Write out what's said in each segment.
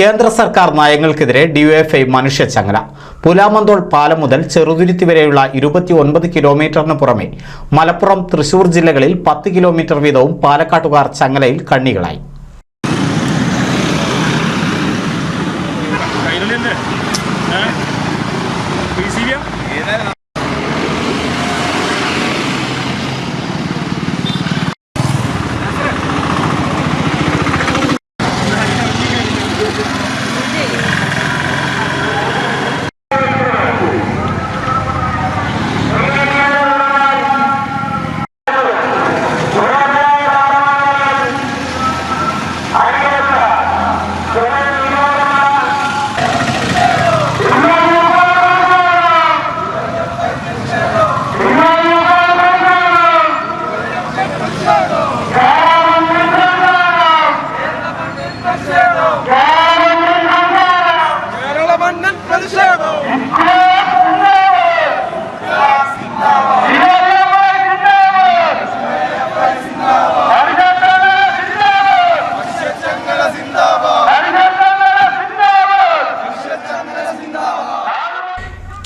കേന്ദ്ര സർക്കാർ നയങ്ങൾക്കെതിരെ ഡിവൈഎഫ്ഐ മനുഷ്യച്ചങ്ങല പുലാമന്തോൾ പാലം മുതൽ ചെറുതുരുത്തി വരെയുള്ള ഇരുപത്തി ഒൻപത് കിലോമീറ്ററിന് പുറമെ മലപ്പുറം തൃശൂർ ജില്ലകളിൽ പത്ത് കിലോമീറ്റർ വീതവും പാലക്കാട്ടുകാർ ചങ്ങലയിൽ കണ്ണികളായി. for the.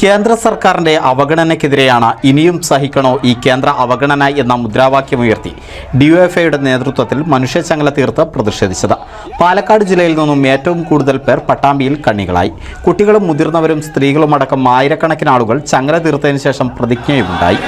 കേന്ദ്ര സർക്കാരിന്റെ അവഗണനയ്ക്കെതിരെയാണ് ഇനിയും സഹിക്കണോ ഈ കേന്ദ്ര അവഗണന എന്ന മുദ്രാവാക്യമുയർത്തി ഡിവൈഎഫ്ഐയുടെ നേതൃത്വത്തിൽ മനുഷ്യചങ്ങല തീർത്ത് പ്രതിഷേധിച്ചത്. പാലക്കാട് ജില്ലയിൽ നിന്നും ഏറ്റവും കൂടുതൽ പേർ പട്ടാമ്പിയിൽ കണ്ണികളായി. കുട്ടികളും മുതിർന്നവരും സ്ത്രീകളുമടക്കം ആയിരക്കണക്കിന് ആളുകൾ ചങ്ങല തീർത്തതിനു ശേഷം പ്രതിജ്ഞയുമുണ്ടായി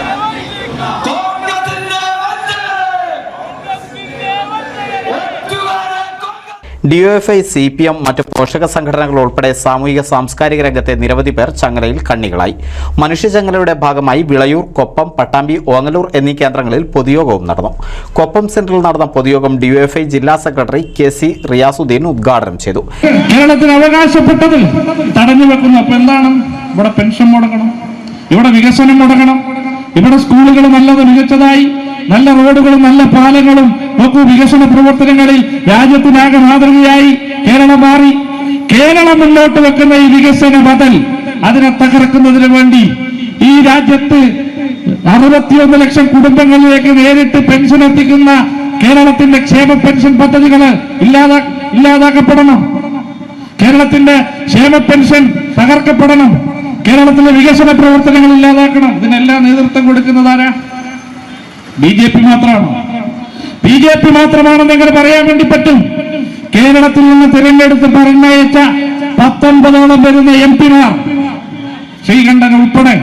ഡിഒഎഫ്ഐ സി പി എം മറ്റ് പോഷക സംഘടനകൾ ഉൾപ്പെടെ സാമൂഹിക സാംസ്കാരിക രംഗത്തെ നിരവധി പേർ ചങ്ങലയിൽ കണ്ണികളായി. മനുഷ്യചങ്ങലയുടെ ഭാഗമായി വിളയൂർ കൊപ്പം പട്ടാമ്പി ഓങ്ങലൂർ എന്നീ കേന്ദ്രങ്ങളിൽ പൊതുയോഗവും നടന്നു. കൊപ്പം സെന്ററിൽ നടന്ന പൊതുയോഗം ഡിഒഎഫ്ഐ ജില്ലാ സെക്രട്ടറി കെ സി റിയാസുദ്ദീൻ ഉദ്ഘാടനം ചെയ്തു. കേരളത്തിന് അവകാശപ്പെട്ടത് തടഞ്ഞു വെക്കുന്നു. അപ്പൊ എന്താണ്? ഇവിടെ പെൻഷൻ മുടങ്ങണം. ഇവിടെ വികസനം മുടങ്ങണം. ഇവിടെ സ്കൂളുകൾ നല്ലത് മികച്ചതായി. നല്ല റോഡുകളും നല്ല പാലങ്ങളും നോക്കൂ വികസന പ്രവർത്തനങ്ങളിൽ രാജ്യത്തിനാകെ മാതൃകയായി കേരളം മാറി. കേരളം മുന്നോട്ട് വെക്കുന്ന ഈ വികസന ബദൽ അതിനെ തകർക്കുന്നതിന് വേണ്ടി ഈ രാജ്യത്ത് അറുപത്തിയൊന്ന് ലക്ഷം കുടുംബങ്ങളിലേക്ക് നേരിട്ട് പെൻഷൻ എത്തിക്കുന്ന കേരളത്തിന്റെ ക്ഷേമ പെൻഷൻ പദ്ധതികൾ ഇല്ലാതാ ഇല്ലാതാക്കപ്പെടണം. കേരളത്തിന്റെ ക്ഷേമ പെൻഷൻ തകർക്കപ്പെടണം. കേരളത്തിലെ വികസന പ്രവർത്തനങ്ങൾ ഇല്ലാതാക്കണം. ഇതിനെല്ലാം നേതൃത്വം കൊടുക്കുന്നതാരാ ബി ജെ പി മാത്രമാണ്? ബി ജെ പി മാത്രമാണെന്ന് എങ്ങനെ പറയാൻ വേണ്ടി പറ്റും? കേരളത്തിൽ നിന്ന് തിരഞ്ഞെടുത്ത് പറഞ്ഞയച്ച പത്തൊൻപതോളം വരുന്ന എം പിമാർ ശ്രീകണ്ഠൻ ഉൾപ്പെടെ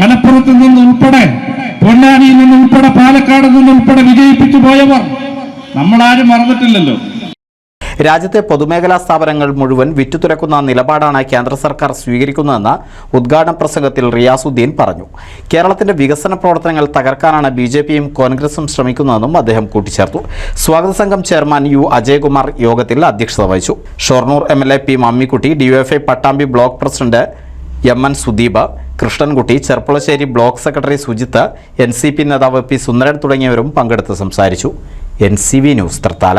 മലപ്പുറത്ത് നിന്ന് ഉൾപ്പെടെ പൊന്നാനിയിൽ നിന്ന് ഉൾപ്പെടെ പാലക്കാട് നിന്ന് ഉൾപ്പെടെ വിജയിപ്പിച്ചു പോയവർ നമ്മളാരും മറന്നിട്ടില്ലല്ലോ. രാജ്യത്തെ പൊതുമേഖലാ സ്ഥാപനങ്ങൾ മുഴുവൻ വിറ്റുതുറക്കുന്ന നിലപാടാണ് കേന്ദ്ര സർക്കാർ സ്വീകരിക്കുന്നതെന്ന് ഉദ്ഘാടന പ്രസംഗത്തിൽ റിയാസുദ്ദീൻ പറഞ്ഞു. കേരളത്തിന്റെ വികസന പ്രവർത്തനങ്ങൾ തകർക്കാനാണ് ബി ജെ പിയും കോൺഗ്രസും ശ്രമിക്കുന്നതെന്നും അദ്ദേഹം കൂട്ടിച്ചേർത്തു. സ്വാഗത സംഘം ചെയർമാൻ യു അജയകുമാർ യോഗത്തിൽ അധ്യക്ഷത വഹിച്ചു. Shoranur M L A P Mammikutty DYFI Pattambi block president M N Sudeep Krishnankutty Cherpulassery block secretary Sujith N C P നേതാവ് പി സുന്ദരൻ തുടങ്ങിയവരും പങ്കെടുത്ത് സംസാരിച്ചു. N C V news Thrithala.